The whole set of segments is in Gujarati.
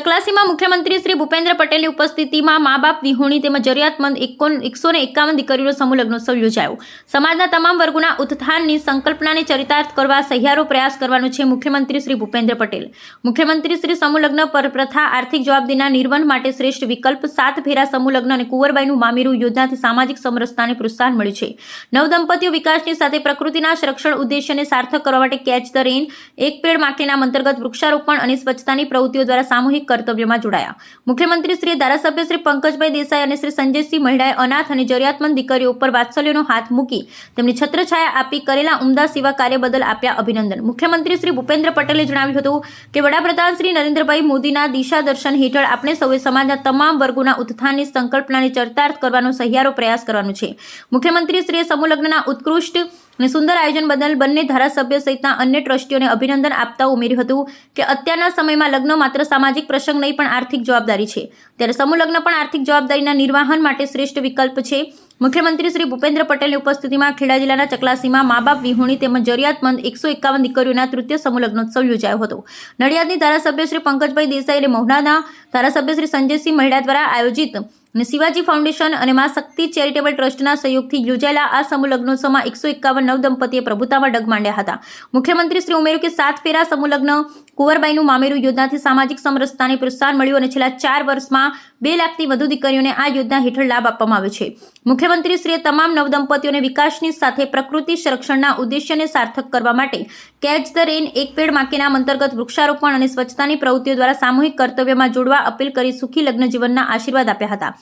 ચકલાસીમાં મુખ્યમંત્રી શ્રી ભૂપેન્દ્ર પટેલની ઉપસ્થિતિમાં મા બાપ વિહોણી તેમજ જરૂરિયાતમંદ એકસો ને એકાવન દીકરીઓનો સમૂહ લગ્નોત્સવ યોજાયો. સમાજના તમામ વર્ગોના ઉત્થાનની સંકલ્પનાને ચરિતાર્થ કરવા સહિયારો પ્રયાસ કરવાનો છે મુખ્યમંત્રી શ્રી ભૂપેન્દ્ર પટેલ. મુખ્યમંત્રી શ્રી સમૂહ લગ્ન પર પ્રથા આર્થિક જવાબદારીના નિર્વહન માટે શ્રેષ્ઠ વિકલ્પ સાત ફેરા સમૂહ લગ્ન અને કુંવરબાઈનું મામેરું યોજનાથી સામાજિક સમરસતાને પ્રોત્સાહન મળ્યું છે. નવદંપતીઓ વિકાસની સાથે પ્રકૃતિના સંરક્ષણ ઉદ્દેશ્યને સાર્થક કરવા માટે કેચ ધ રેન એક પેડ માટેના અંતર્ગત વૃક્ષારોપણ અને સ્વચ્છતાની પ્રવૃત્તિઓ દ્વારા સામૂહિક કર્તવ્યમાં જોડાયા. મુખ્યમંત્રી શ્રી, ધારાસભ્ય શ્રી પંકજભાઈ દેસાઈ અને શ્રી સંજયસિંહ મહિડાએ અનાથ અને જરૂરિયાતમંદ દીકરીઓ ઉપર વાત્સલ્યનો હાથ મૂકી તેમની છત્રછાયા આપી કરેલા ઉમદા સેવા કાર્ય બદલ આપ્યા અભિનંદન. મુખ્યમંત્રી શ્રી ભૂપેન્દ્ર પટેલે જણાવ્યું હતું કે, વડાપ્રધાન શ્રી નરેન્દ્રભાઈ મોદીના દિશા દર્શન હેઠળ આપણે સૌએ સમાજના તમામ વર્ગોના ઉત્થાનની સંકલ્પનાને ચરિતાર્થ કરવાનો સહિયારો પ્રયાસ કરવાનો છે. મુખ્યમંત્રી શ્રીએ સમૂહલગ્નના ઉત્કૃષ્ટ અને સુંદર આયોજન બદલ બંને ધારાસભ્ય સહિતના અન્ય ટ્રસ્ટીઓને અભિનંદન આપતા ઉમેર્યું હતું કે, અત્યારના સમયમાં લગ્ન માત્ર સામાજિક પ્રસંગ નહીં, પણ આર્થિક જવાબદારી છે. ત્યારે સમૂહ લગ્ન પણ આર્થિક જવાબદારીના નિર્વાહન માટે શ્રેષ્ઠ વિકલ્પ છે. મુખ્યમંત્રી શ્રી ભૂપેન્દ્ર પટેલની ઉપસ્થિતિમાં ખેડા જિલ્લાના ચકલાસીમાં મા બાપ વિહોણી તેમજ જરૂરિયાતમંદ એકસો એકાવન દીકરીઓના તૃતીય સમૂહ લગ્નોત્સવ યોજાયો હતો. નડિયાદની ધારાસભ્ય શ્રી પંકજભાઈ દેસાઈ અને મહોનાના ધારાસભ્ય શ્રી સંજયસિંહ મહેડા દ્વારા આયોજિત અને શિવાજી ફાઉન્ડેશન અને મા શક્તિ ચેરિટેબલ ટ્રસ્ટના સહયોગથી યોજાયેલા આ સમૂહ લગ્નોત્સવમાં એકસો એકાવન નવ દંપતીએ પ્રભુતામાં ડગ માંડ્યા હતા. મુખ્યમંત્રી શ્રી ઉમેર્યું કે સાત ફેરા સમૂહ લગ્ન કુંવરબાઈનું મામેરું યોજનાથી સામાજિક સમરસતાને પ્રોત્સાહન મળ્યું અને છેલ્લા ચાર વર્ષમાં બે લાખથી વધુ દીકરીઓને આ યોજના હેઠળ લાભ આપવામાં આવ્યો છે. મુખ્યમંત્રીશ્રીએ તમામ નવદંપતીઓને વિકાસની સાથે પ્રકૃતિ સંરક્ષણના ઉદ્દેશ્યને સાર્થક કરવા માટે કેચ ધ રેન એક પેડ માકેનામ અંતર્ગત વૃક્ષારોપણ અને સ્વચ્છતાની પ્રવૃત્તિઓ દ્વારા સામૂહિક કર્તવ્યમાં જોડવા અપીલ કરી સુખી લગ્ન જીવનના આશીર્વાદ આપ્યા હતા.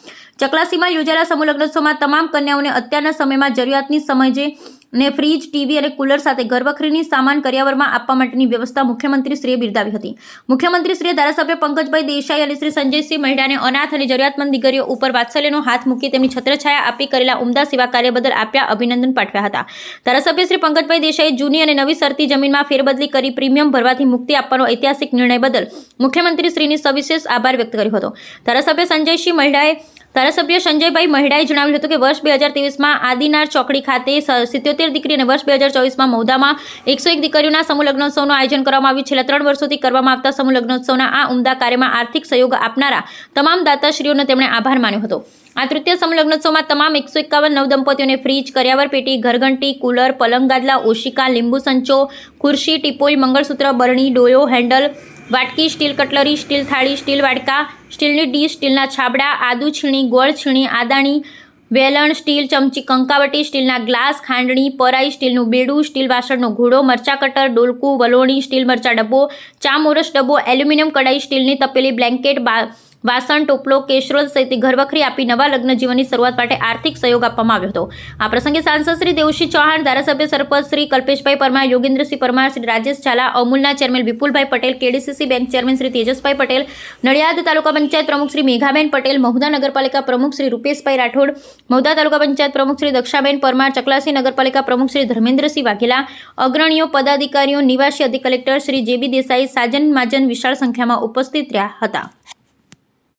ચકલાસીમાં યોજાયેલા સમૂહ લગ્નોત્સવમાં તમામ કન્યાઓને અત્યારના સમયમાં જરૂરિયાતની સમજે ને ફ્રીજ, ટીવી અને કુલર સાથે ઘરવખરીની સામાન કરિયાવરમાં આપવા માટેની વ્યવસ્થા મુખ્યમંત્રીશ્રીએ બિરદાવી હતી. મુખ્યમંત્રીશ્રીએ ધારાસભ્ય પંકજભાઈ દેસાઈ અને શ્રી સંજયસિંહ મહેડાને અનાથ અને જરૂરિયાતમંદ દીકરીઓ ઉપર વાત્સલ્યનો હાથ મૂકી તેમની છત્રછાયા આપી કરેલા ઉમદા સેવા કાર્ય બદલ આપ્યા અભિનંદન પાઠવ્યા હતા. ધારાસભ્ય શ્રી પંકજભાઈ દેસાઈએ જૂની અને નવી શરતી જમીનમાં ફેરબદલી કરી પ્રીમિયમ ભરવાથી મુક્તિ આપવાનો ઐતિહાસિક નિર્ણય બદલ મુખ્યમંત્રીશ્રીની સવિશેષ આભાર વ્યક્ત કર્યો હતો. ધારાસભ્ય સંજયસિંહ મહિડાએ ધારાસભ્ય સંજયભાઈ મહેડાએ જણાવ્યું હતું કે વર્ષ બે હજાર ત્રેવીસમાં આદિનાર ચોકડી ખાતે સિત્યોતેર દીકરી અને વર્ષ બે હજાર ચોવીસમાં મૌદામાં એકસો એક દીકરીઓના સમૂહ લગ્નોત્સવનું આયોજન કરવામાં આવ્યું. છેલ્લા ત્રણ વર્ષોથી કરવામાં આવતા સમૂહ લગ્નોત્સવના આ ઉમદા કાર્યમાં આર્થિક સહયોગ આપનારા તમામ દાતાશ્રીઓનો તેમણે આભાર માન્યો હતો. આ તૃતીય સમૂહ લગ્નોત્સવમાં તમામ એકસો એકાવન નવ દંપતીઓને ફ્રીજ, કર્યાવર પેટી, ઘરઘંટી, કુલર, પલંગ ગાદલા, ઓશિકા, લીંબુ સંચો, ખુરશી, ટીપોઈ, મંગળસૂત્ર, બરણી, ડોયો, હેન્ડલ વાટકી સ્ટીલ કટલરી, સ્ટીલ થાળી, સ્ટીલ વાડકા, સ્ટીલની ડીશ સ્ટીલના છાબડા, આદુ છીણી, ગોળ છીણી, આદાણી, વેલણ, સ્ટીલ, ચમચી, કંકાવટી, સ્ટીલના ગ્લાસ, ખાંડણી, પરાઈ, સ્ટીલનું બેડું, સ્ટીલ વાસણનો ઘોડો, મરચા કટર, ડોલકું, વલોણી, સ્ટીલ મરચા ડબ્બો ચા મોરસ ડબ્બો, એલ્યુમિનિયમ કડાઈ સ્ટીલની તપેલી બ્લેન્કેટ, બા વાસણ, ટોપલો, કેશરોલ સહિત ઘરવખરી આપી નવા લગ્ન જીવનની શરૂઆત માટે આર્થિક સહયોગ આપવામાં આવ્યો હતો. આ પ્રસંગે સાંસદ શ્રી દેવસિંહ ચૌહાણ, ધારાસભ્ય સરપંચ Shri Kalpeshbhai Parmar, Yogendrasinh Parmar, Shri Rajesh Jhala, અમૂલના chairman Vipulbhai Patel, KDCC bank chairman Shri Tejasbhai Patel, Nadiad taluka panchayat પ્રમુખ શ્રી મેઘાબેન પટેલ, મહુદા નગરપાલિકા પ્રમુખ શ્રી રૂપેશભાઈ રાઠોડ, મહુદા તાલુકા પંચાયત પ્રમુખ શ્રી દક્ષાબેન પરમાર, ચકલાસી નગરપાલિકા પ્રમુખ શ્રી ધર્મેન્દ્રસિંહ વાઘેલા, અગ્રણીઓ, પદાધિકારીઓ, નિવાસી અધિક કલેક્ટર શ્રી જેબી દેસાઈ, સાજન માજન વિશાળ સંખ્યામાં ઉપસ્થિત રહ્યા હતા.